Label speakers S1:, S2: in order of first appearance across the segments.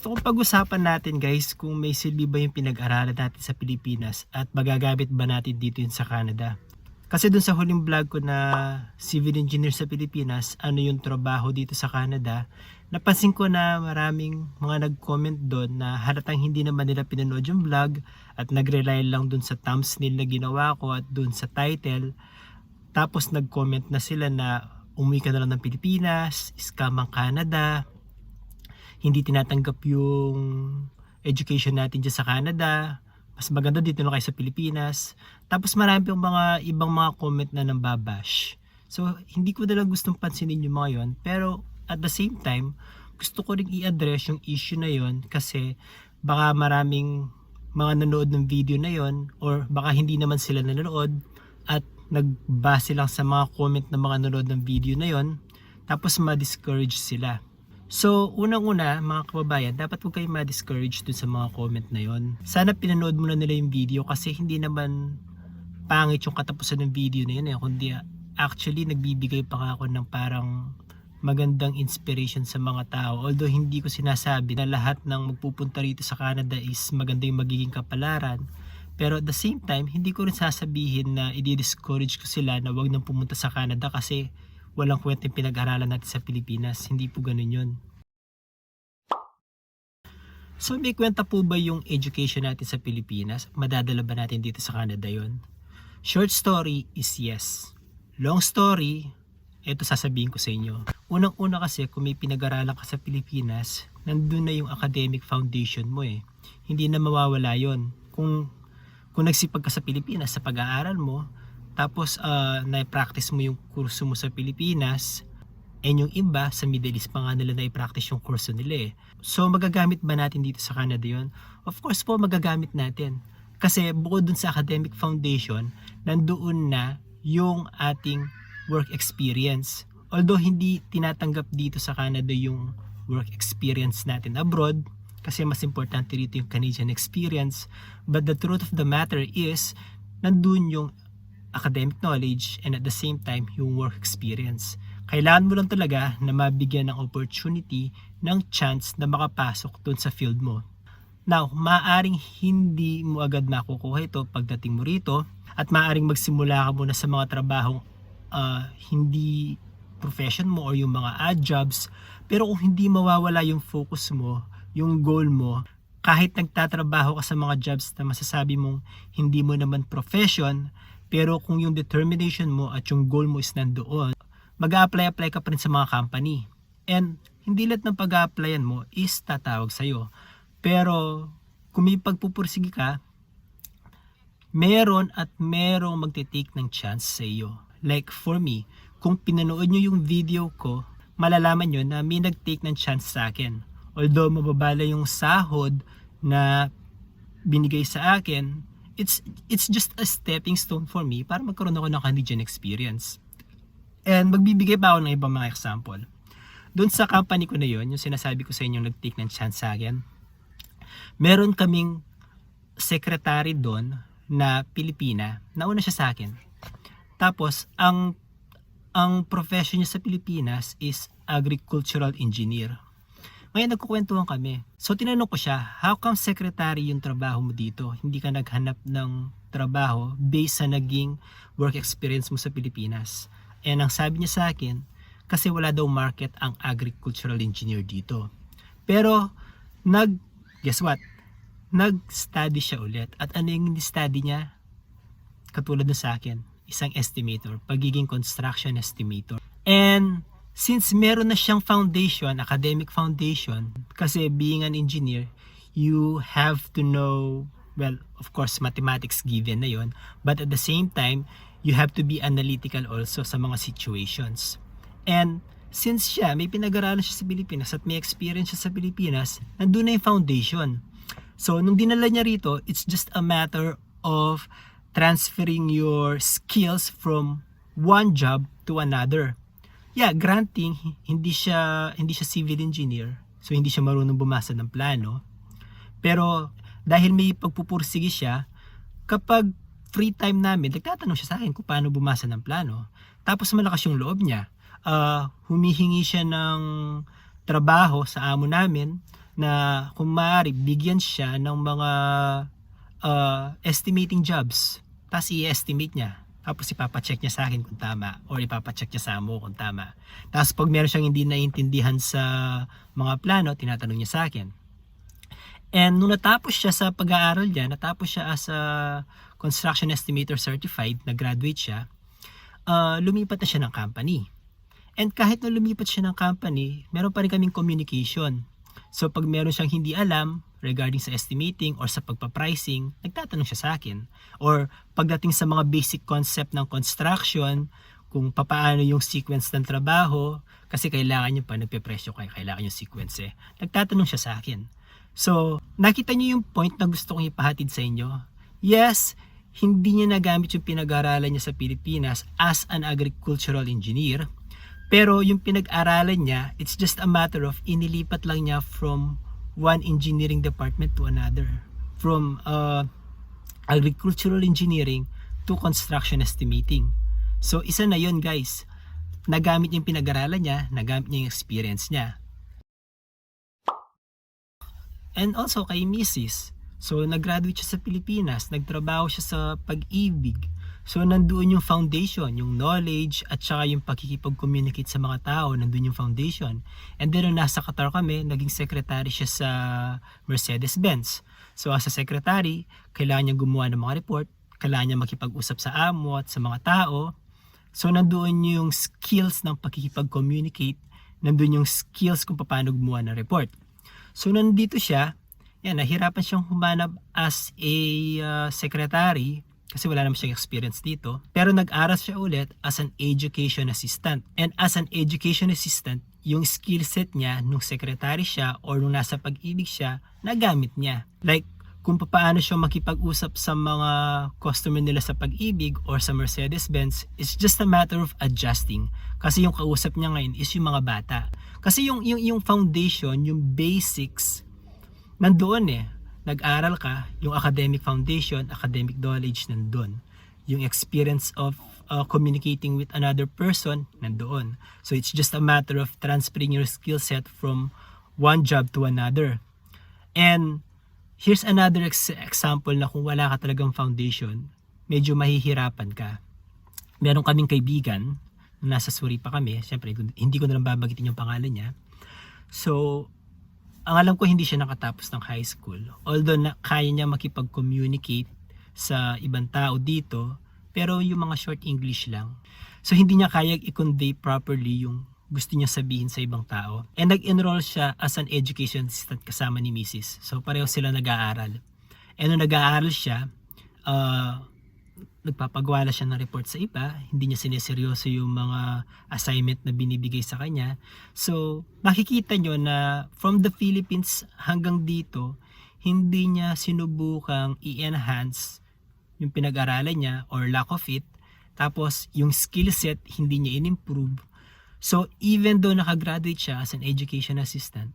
S1: Gusto kong pag-usapan natin guys kung may silbi ba yung pinag-aralan natin sa Pilipinas at magagamit ba natin dito yun sa Canada. Kasi dun sa huling vlog ko na civil engineer sa Pilipinas, ano yung trabaho dito sa Canada, napansin ko na maraming mga nag-comment doon na halatang hindi naman nila pinanood yung vlog at nagre-rely lang dun sa thumbnail na ginawa ko at dun sa title. Tapos nag-comment na sila na umuwi ka na lang ng Pilipinas, scam ang Canada, hindi tinatanggap yung education natin dyan sa Canada, mas maganda dito na kayo sa Pilipinas. Tapos marami pang mga ibang mga comment na nambabash. So, hindi ko na lang gustong pansinin yung mga yon Pero, at the same time, gusto ko rin i-address yung issue na yon kasi baka maraming mga nanood ng video na yon or baka hindi naman sila nanonood at nagbase lang sa mga comment ng mga nanood ng video na yon tapos ma-discourage sila. So, unang-una, mga kababayan, dapat huwag kayong ma-discourage dun sa mga comment na yon. Sana pinanood mo na nila yung video kasi hindi naman pangit yung katapusan ng video na yun eh. Kundi actually, nagbibigay pa ako ng parang magandang inspiration sa mga tao. Although hindi ko sinasabi na lahat ng magpupunta rito sa Canada is maganda yung magiging kapalaran. Pero at the same time, hindi ko rin sasabihin na i-discourage ko sila na wag nang pumunta sa Canada kasi walang kwenta yung pinag-aralan natin sa Pilipinas. Hindi po ganun yun. So may kwenta po ba yung education natin sa Pilipinas? Madadala ba natin dito sa Canada yon? Short story is yes. Long story, eto sasabihin ko sa inyo. Unang-una kasi kung may pinag-aralan ka sa Pilipinas, nandun na yung academic foundation mo eh. Hindi na mawawala yon. Kung, kung nagsipag ka sa Pilipinas sa pag-aaral mo, tapos uh, na-practice mo yung kurso mo sa Pilipinas, and yung iba sa Middle East pa nga nila na-practice yung kurso nila eh. So magagamit ba natin dito sa Canada yon? Of course po magagamit natin. Kasi bukod dun sa academic foundation, nandoon na yung ating work experience. Although hindi tinatanggap dito sa Canada yung work experience natin abroad, kasi mas importante dito yung Canadian experience. But the truth of the matter is, nandun yung academic knowledge and at the same time yung work experience. Kailangan mo lang talaga na mabigyan ng opportunity ng chance na makapasok dun sa field mo. Now, maaring hindi mo agad makukuha ito pagdating mo rito at maaring magsimula ka muna sa mga trabahong uh, hindi profession mo or yung mga odd jobs pero kung hindi mawawala yung focus mo, yung goal mo, kahit nagtatrabaho ka sa mga jobs na masasabi mong hindi mo naman profession, pero kung yung determination mo at yung goal mo is nandoon, mag apply apply ka pa rin sa mga company. And hindi lahat ng pag applyan mo is tatawag sa'yo. Pero kung may pagpupursige ka, meron at merong magte-take ng chance sa iyo. Like for me, kung pinanood nyo yung video ko, malalaman nyo na may nag-take ng chance sa akin. Although mababala yung sahod na binigay sa akin, it's it's just a stepping stone for me para magkaroon ako ng Canadian experience. And magbibigay pa ako ng ibang mga example. Doon sa company ko na yon, yung sinasabi ko sa inyo nag-take ng chance sa akin, meron kaming secretary doon na Pilipina, nauna siya sa akin. Tapos, ang ang profession niya sa Pilipinas is agricultural engineer. Ngayon nagkukwentuhan kami. So tinanong ko siya, how come secretary yung trabaho mo dito? Hindi ka naghanap ng trabaho based sa naging work experience mo sa Pilipinas. And ang sabi niya sa akin, kasi wala daw market ang agricultural engineer dito. Pero nag guess what? Nag-study siya ulit. At ano yung study niya? Katulad na sa akin, isang estimator, pagiging construction estimator. And since meron na siyang foundation, academic foundation, kasi being an engineer, you have to know, well, of course, mathematics given na yon, but at the same time, you have to be analytical also sa mga situations. And since siya, may pinag-aralan siya sa Pilipinas at may experience siya sa Pilipinas, nandun na yung foundation. So, nung dinala niya rito, it's just a matter of transferring your skills from one job to another yeah, granting hindi siya hindi siya civil engineer. So hindi siya marunong bumasa ng plano. Pero dahil may pagpupursige siya, kapag free time namin, nagtatanong siya sa akin kung paano bumasa ng plano. Tapos malakas yung loob niya. Uh, humihingi siya ng trabaho sa amo namin na kung maaari, bigyan siya ng mga uh, estimating jobs. Tapos i-estimate niya. Tapos ipapacheck niya sa akin kung tama or ipapacheck niya sa mo kung tama. Tapos pag meron siyang hindi naiintindihan sa mga plano, tinatanong niya sa akin. And nung natapos siya sa pag-aaral niya, natapos siya as a construction estimator certified, nag-graduate siya, uh, lumipat na siya ng company. And kahit na lumipat siya ng company, meron pa rin kaming communication. So pag meron siyang hindi alam regarding sa estimating or sa pagpa-pricing, nagtatanong siya sa akin. Or pagdating sa mga basic concept ng construction, kung papaano yung sequence ng trabaho, kasi kailangan yung pa nagpe-presyo kayo, kailangan yung sequence eh. Nagtatanong siya sa akin. So, nakita niyo yung point na gusto kong ipahatid sa inyo? Yes, hindi niya nagamit yung pinag-aralan niya sa Pilipinas as an agricultural engineer, pero yung pinag-aralan niya, it's just a matter of inilipat lang niya from one engineering department to another. From uh, agricultural engineering to construction estimating. So isa na yon guys. Nagamit yung pinag-aralan niya, nagamit niya yung experience niya. And also kay Mrs. So nag-graduate siya sa Pilipinas, nagtrabaho siya sa pag-ibig. So nandoon yung foundation, yung knowledge at saka yung pakikipag-communicate sa mga tao, nandoon yung foundation. And then nung nasa Qatar kami, naging secretary siya sa Mercedes-Benz. So as a secretary, kailangan niya gumawa ng mga report, kailangan niya makipag-usap sa amo at sa mga tao. So nandoon yung skills ng pakikipag-communicate, nandoon yung skills kung paano gumawa ng report. So nandito siya, yan, nahirapan siyang humanap as a uh, secretary kasi wala naman siyang experience dito. Pero nag-aral siya ulit as an education assistant. And as an education assistant, yung skill set niya nung secretary siya or nung nasa pag-ibig siya, nagamit niya. Like, kung paano siya makipag-usap sa mga customer nila sa pag-ibig or sa Mercedes-Benz, it's just a matter of adjusting. Kasi yung kausap niya ngayon is yung mga bata. Kasi yung, yung, yung foundation, yung basics, nandoon eh nag-aral ka, yung academic foundation, academic knowledge nandoon. Yung experience of uh, communicating with another person nandoon. So it's just a matter of transferring your skill set from one job to another. And here's another ex- example na kung wala ka talagang foundation, medyo mahihirapan ka. Meron kaming kaibigan, nasa Suri pa kami, syempre hindi ko na lang babagitin yung pangalan niya. So, ang alam ko hindi siya nakatapos ng high school. Although na, kaya niya makipag-communicate sa ibang tao dito, pero yung mga short English lang. So hindi niya kaya i-convey properly yung gusto niya sabihin sa ibang tao. And nag-enroll siya as an education assistant kasama ni Mrs. So pareho sila nag-aaral. And nung nag-aaral siya, uh, nagpapagawa siya ng report sa iba, hindi niya sineseryoso yung mga assignment na binibigay sa kanya. So, makikita nyo na from the Philippines hanggang dito, hindi niya sinubukang i-enhance yung pinag-aralan niya or lack of it. Tapos, yung skill set, hindi niya in-improve. So, even though nakagraduate siya as an education assistant,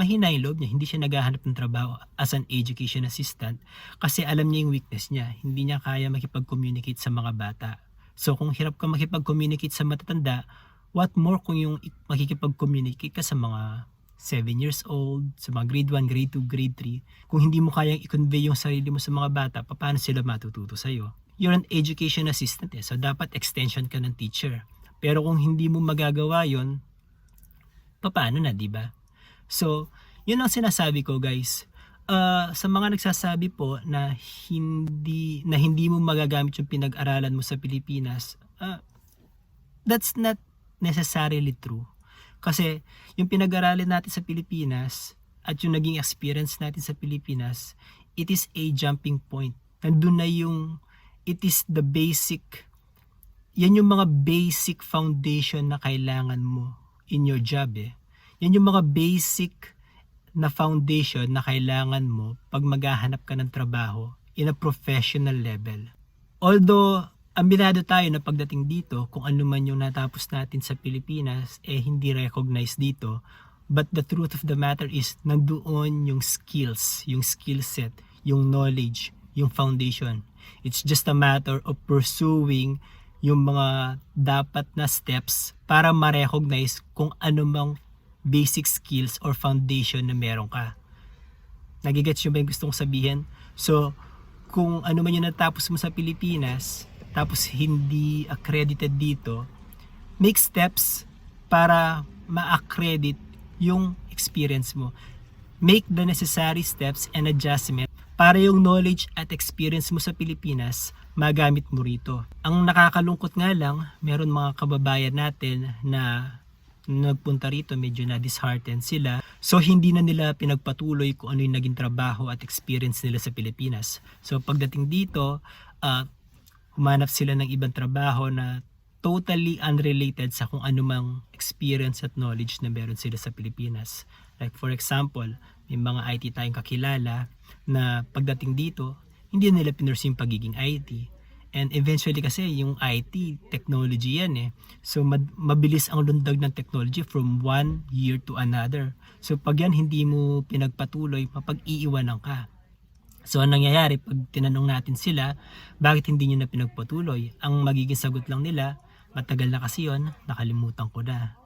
S1: mahina yung loob niya. Hindi siya naghahanap ng trabaho as an education assistant kasi alam niya yung weakness niya. Hindi niya kaya makipag-communicate sa mga bata. So kung hirap ka makipag-communicate sa matatanda, what more kung yung makikipag-communicate ka sa mga 7 years old, sa mga grade 1, grade 2, grade 3. Kung hindi mo kayang i-convey yung sarili mo sa mga bata, paano sila matututo sa'yo? You're an education assistant eh, so dapat extension ka ng teacher. Pero kung hindi mo magagawa yon paano na, di ba? So, yun ang sinasabi ko guys. Uh, sa mga nagsasabi po na hindi na hindi mo magagamit yung pinag-aralan mo sa Pilipinas, uh, that's not necessarily true. Kasi yung pinag-aralan natin sa Pilipinas at yung naging experience natin sa Pilipinas, it is a jumping point. Nandun na yung it is the basic yan yung mga basic foundation na kailangan mo in your job eh. Yan yung mga basic na foundation na kailangan mo pag maghahanap ka ng trabaho in a professional level. Although, ambinado tayo na pagdating dito, kung ano man yung natapos natin sa Pilipinas, eh hindi recognized dito. But the truth of the matter is, nandoon yung skills, yung skill set, yung knowledge, yung foundation. It's just a matter of pursuing yung mga dapat na steps para ma-recognize kung ano mang basic skills or foundation na meron ka. Nagigets nyo ba yung gusto kong sabihin? So, kung ano man yung natapos mo sa Pilipinas, tapos hindi accredited dito, make steps para ma-accredit yung experience mo. Make the necessary steps and adjustment para yung knowledge at experience mo sa Pilipinas magamit mo rito. Ang nakakalungkot nga lang, meron mga kababayan natin na nagpunta rito, medyo na disheartened sila. So hindi na nila pinagpatuloy kung ano yung naging trabaho at experience nila sa Pilipinas. So pagdating dito, ah, humanap sila ng ibang trabaho na totally unrelated sa kung anumang experience at knowledge na meron sila sa Pilipinas. Like for example, may mga IT tayong kakilala na pagdating dito, hindi nila pinursi yung pagiging IT. And eventually kasi yung IT, technology yan eh. So mabilis ang lundag ng technology from one year to another. So pag yan hindi mo pinagpatuloy, mapag-iiwanan ka. So ang nangyayari pag tinanong natin sila, bakit hindi nyo na pinagpatuloy? Ang magiging sagot lang nila, matagal na kasi yon, nakalimutan ko na.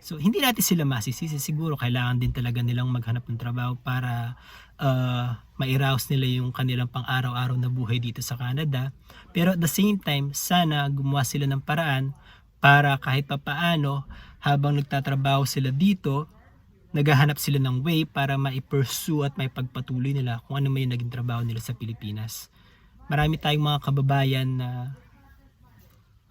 S1: So hindi natin sila masisisi, siguro kailangan din talaga nilang maghanap ng trabaho para uh, mairaos nila yung kanilang pang-araw-araw na buhay dito sa Canada. Pero at the same time, sana gumawa sila ng paraan para kahit papaano habang nagtatrabaho sila dito, naghahanap sila ng way para ma-pursue at maipagpatuloy nila kung ano may naging trabaho nila sa Pilipinas. Marami tayong mga kababayan na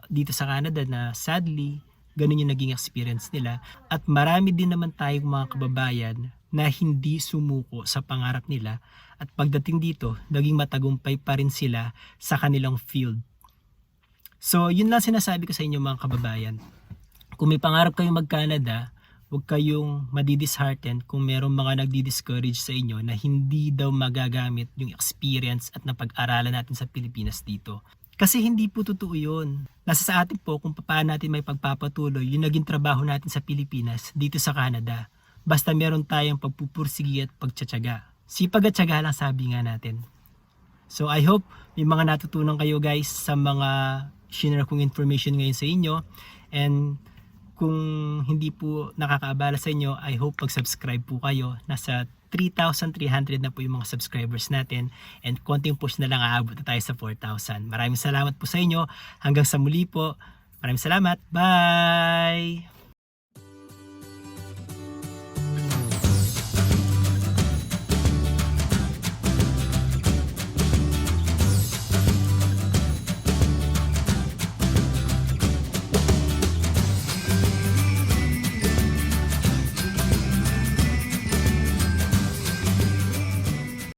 S1: dito sa Canada na sadly, ganun yung naging experience nila. At marami din naman tayong mga kababayan na hindi sumuko sa pangarap nila at pagdating dito, naging matagumpay pa rin sila sa kanilang field. So, yun lang sinasabi ko sa inyo mga kababayan. Kung may pangarap kayong mag-Canada, huwag kayong madidishearten kung merong mga nagdi-discourage sa inyo na hindi daw magagamit yung experience at napag-aralan natin sa Pilipinas dito. Kasi hindi po totoo yun. Nasa sa atin po kung paano natin may pagpapatuloy yung naging trabaho natin sa Pilipinas dito sa Canada. Basta meron tayong pagpupursige at pagtsatsaga. Sipag at tsaga lang sabi nga natin. So I hope may mga natutunan kayo guys sa mga shinare kong information ngayon sa inyo. And kung hindi po nakakaabala sa inyo, I hope pag-subscribe po kayo. Nasa 3,300 na po yung mga subscribers natin and konting push na lang aabot na tayo sa 4,000. Maraming salamat po sa inyo. Hanggang sa muli po. Maraming salamat. Bye!